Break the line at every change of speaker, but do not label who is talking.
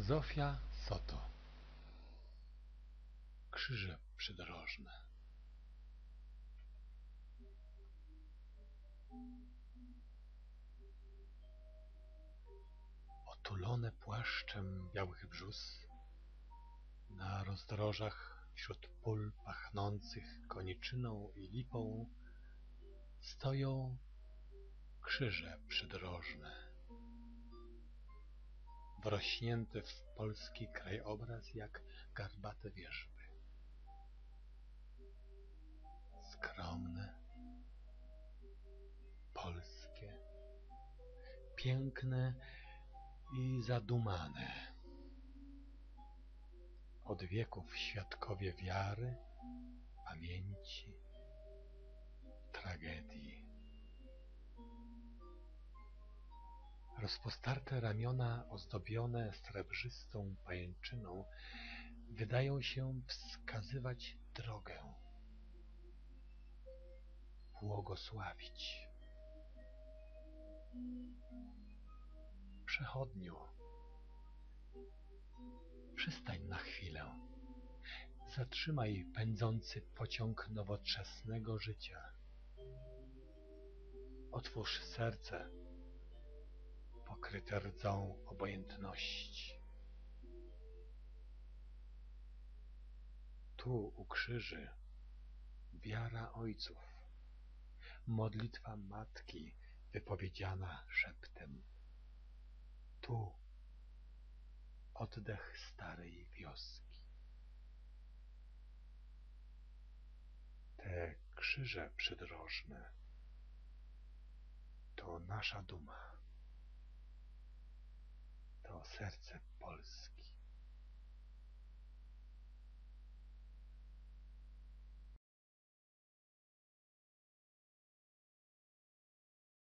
Zofia Soto. Krzyże przydrożne. Otulone płaszczem białych brzóz Na rozdrożach wśród pól pachnących koniczyną i lipą Stoją krzyże przydrożne wrośnięte w polski krajobraz jak garbate wierzby. Skromne, polskie, piękne i zadumane. Od wieków świadkowie wiary, pamięci, tragedii. Rozpostarte ramiona ozdobione srebrzystą pajęczyną wydają się wskazywać drogę, błogosławić. Przechodniu, przystań na chwilę. Zatrzymaj pędzący pociąg nowoczesnego życia. Otwórz serce pokryte rdzą obojętności. Tu u krzyży wiara ojców, modlitwa matki wypowiedziana szeptem. Tu oddech starej wioski. Te krzyże przydrożne to nasza duma serce Polski.